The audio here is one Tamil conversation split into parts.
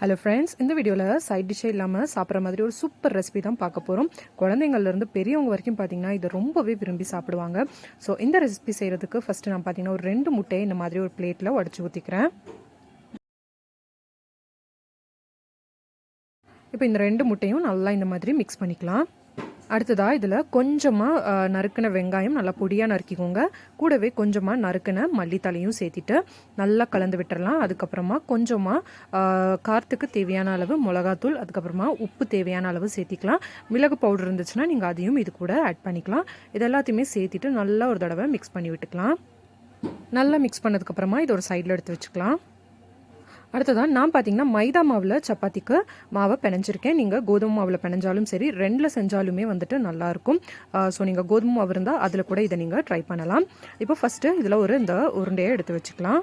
ஹலோ ஃப்ரெண்ட்ஸ் இந்த வீடியோவில் சைட் டிஷ்ஷே இல்லாமல் சாப்பிட்ற மாதிரி ஒரு சூப்பர் ரெசிபி தான் பார்க்க போகிறோம் குழந்தைங்கள்லேருந்து பெரியவங்க வரைக்கும் பார்த்தீங்கன்னா இதை ரொம்பவே விரும்பி சாப்பிடுவாங்க. ஸோ இந்த ரெசிபி செய்கிறதுக்கு ஃபஸ்ட்டு நான் பார்த்தீங்கன்னா ஒரு ரெண்டு முட்டையை இந்த மாதிரி ஒரு பிளேட்டில் உடச்சி ஊற்றிக்கிறேன் இப்போ இந்த ரெண்டு முட்டையும் நல்லா இந்த மாதிரி மிக்ஸ் பண்ணிக்கலாம். அடுத்ததாக இதில் கொஞ்சமாக நறுக்கின வெங்காயம் நல்லா பொடியாக நறுக்கிக்கோங்க. கூடவே கொஞ்சமாக நறுக்கின மல்லித்தலையும் சேர்த்திட்டு நல்லா கலந்து விட்டுறலாம். அதுக்கப்புறமா கொஞ்சமாக காரத்துக்கு தேவையான அளவு மிளகாத்தூள் அதுக்கப்புறமா உப்பு தேவையான அளவு சேர்த்திக்கலாம். மிளகு பவுடர் இருந்துச்சுன்னா நீங்கள் அதையும் இது கூட ஆட் பண்ணிக்கலாம். இது எல்லாத்தையுமே சேர்த்திட்டு நல்லா ஒரு தடவை மிக்ஸ் பண்ணி விட்டுக்கலாம். நல்லா மிக்ஸ் பண்ணதுக்கப்புறமா இது ஒரு சைடில் எடுத்து வச்சுக்கலாம். அடுத்ததான் நான் பார்த்தீங்கன்னா மைதா மாவில் சப்பாத்திக்கு மாவை பிணைஞ்சிருக்கேன். நீங்கள் கோதுமை மாவில் பிணைஞ்சாலும் சரி ரெண்டில் செஞ்சாலுமே வந்துட்டு நல்லாயிருக்கும். ஸோ நீங்கள் கோதுமை மாவு இருந்தால் அதில் கூட இதை நீங்கள் ட்ரை பண்ணலாம். இப்போ ஃபஸ்ட்டு இதில் ஒரு இந்த உருண்டையை எடுத்து வச்சுக்கலாம்.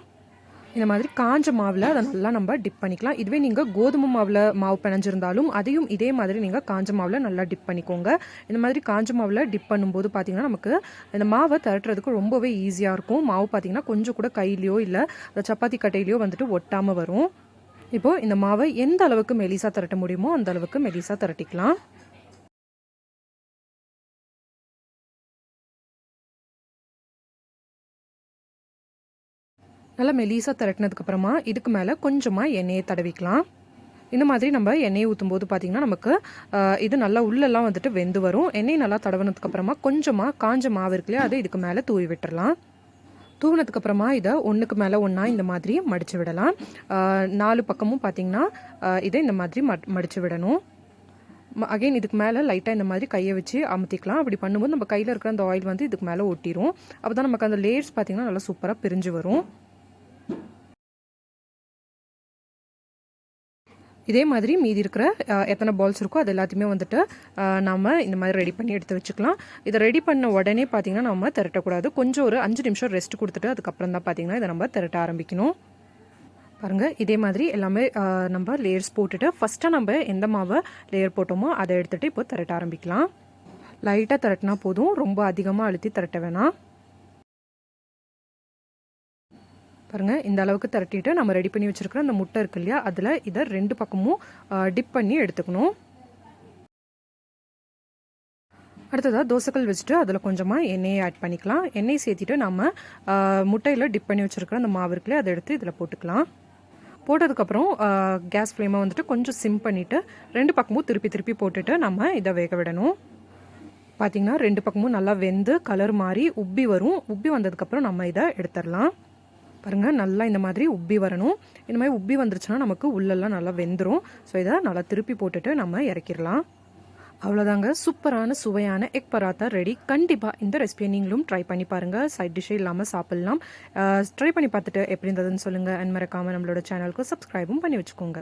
இந்த மாதிரி காஞ்ச மாவில் அதை நல்லா நம்ம டிப் பண்ணிக்கலாம். இதுவே நீங்கள் கோதுமை மாவில் மாவு பிணைஞ்சிருந்தாலும் அதையும் இதே மாதிரி நீங்கள் காஞ்ச மாவில் நல்லா டிப் பண்ணிக்கோங்க. இந்த மாதிரி காஞ்ச மாவில் டிப் பண்ணும்போது பார்த்தீங்கன்னா நமக்கு இந்த மாவை திரட்டுறதுக்கு ரொம்பவே ஈஸியாக இருக்கும். மாவு பார்த்தீங்கன்னா கொஞ்சம் கூட கையிலையோ இல்லை அந்த சப்பாத்தி கட்டையிலையோ வந்துட்டு ஒட்டாமல் வரும். இப்போது இந்த மாவை எந்த அளவுக்கு மெலிசாக திரட்ட முடியுமோ அந்த அளவுக்கு மெலிசாக திரட்டிக்கலாம். நல்லா மெலிசாக திரட்டினதுக்கப்புறமா இதுக்கு மேலே கொஞ்சமாக எண்ணெயை தடவிக்கலாம். இந்த மாதிரி நம்ம எண்ணெயை ஊற்றும் போது பார்த்திங்கன்னா நமக்கு இது நல்லா உள்ளெல்லாம் வந்துட்டு வெந்து வரும். எண்ணெய் நல்லா தடவினதுக்கப்புறமா கொஞ்சமாக காஞ்ச மாவு இருக்குல்லையே அதை இதுக்கு மேலே தூவி விட்டுறலாம். தூவினதுக்கப்புறமா இதை ஒன்றுக்கு மேலே ஒன்றா இந்த மாதிரி மடித்து விடலாம். நாலு பக்கமும் பார்த்திங்கன்னா இதை இந்த மாதிரி மடித்து விடணும். அகைன் இதுக்கு மேலே லைட்டாக இந்த மாதிரி கையை வச்சு அமுத்திக்கலாம். அப்படி பண்ணும்போது நம்ம கையில் இருக்கிற அந்த ஆயில் வந்து இதுக்கு மேலே ஒட்டிடும் அப்போ தான் நமக்கு அந்த லேயர்ஸ் பார்த்திங்கன்னா நல்லா சூப்பராக பிரிஞ்சு வரும். இதே மாதிரி மீதி இருக்கிற எத்தனை பால்ஸ் இருக்கோ அது எல்லாத்தையுமே வந்துட்டு நம்ம இந்த மாதிரி ரெடி பண்ணி எடுத்து வச்சுக்கலாம். இதை ரெடி பண்ண உடனே பார்த்திங்கன்னா நம்ம திரட்டக்கூடாது. கொஞ்சம் ஒரு அஞ்சு நிமிஷம் ரெஸ்ட் கொடுத்துட்டு அதுக்கப்புறம் தான் பார்த்திங்கன்னா இதை நம்ம திரட்ட ஆரம்பிக்கணும். பாருங்கள் இதே மாதிரி எல்லாமே நம்ம லேயர்ஸ் போட்டுட்டு ஃபஸ்ட்டாக நம்ம எந்த மாவை லேயர் போட்டோமோ அதை எடுத்துகிட்டு இப்போ திரட்ட ஆரம்பிக்கலாம். லைட்டாக திரட்டினா போதும். ரொம்ப அதிகமாக அழுத்தி திரட்ட வேணாம். பாருங்கள் இந்த அளவுக்கு திரட்டிட்டு நம்ம ரெடி பண்ணி வச்சுருக்கிற அந்த முட்டை இருக்கு இல்லையா அதில் இதை ரெண்டு பக்கமும் டிப் பண்ணி எடுத்துக்கணும். அடுத்ததாக தோசைக்கல் வச்சுட்டு அதில் கொஞ்சமாக எண்ணெயை ஆட் பண்ணிக்கலாம். எண்ணெய் சேர்த்திட்டு நம்ம முட்டையில் டிப் பண்ணி வச்சுருக்கிற அந்த மாவு இருக்குல்லையே அதை எடுத்து இதில் போட்டுக்கலாம். போட்டதுக்கப்புறம் கேஸ் ஃப்ளேமை வந்துட்டு கொஞ்சம் சிம் பண்ணிவிட்டு ரெண்டு பக்கமும் திருப்பி திருப்பி போட்டுட்டு நம்ம இதை வேக விடணும். பார்த்திங்கன்னா ரெண்டு பக்கமும் நல்லா வெந்து கலர் மாறி உப்பி வரும். உப்பி வந்ததுக்கப்புறம் நம்ம இதை எடுத்துடலாம். பாருங்கள் நல்லா இந்த மாதிரி உப்பி வரணும். இந்த மாதிரி உப்பி வந்துருச்சுன்னா நமக்கு உள்ளெல்லாம் நல்லா வெந்துடும் ஸோ இதை நல்லா திருப்பி போட்டுட்டு நம்ம இறக்கிடலாம். அவ்வளோதாங்க சூப்பரான சுவையான எக் பராத்தா ரெடி கண்டிப்பாக இந்த ரெசிபியை நீங்களும் ட்ரை பண்ணி பாருங்கள் சைட் டிஷ்ஷே இல்லாமல் சாப்பிட்லாம். ட்ரை பண்ணி பார்த்துட்டு எப்படி இருந்ததுன்னு சொல்லுங்கள் அண்ட் மறக்காமல் நம்மளோட சேனலுக்கு சப்ஸ்கிரைபும் பண்ணி வச்சுக்கோங்க.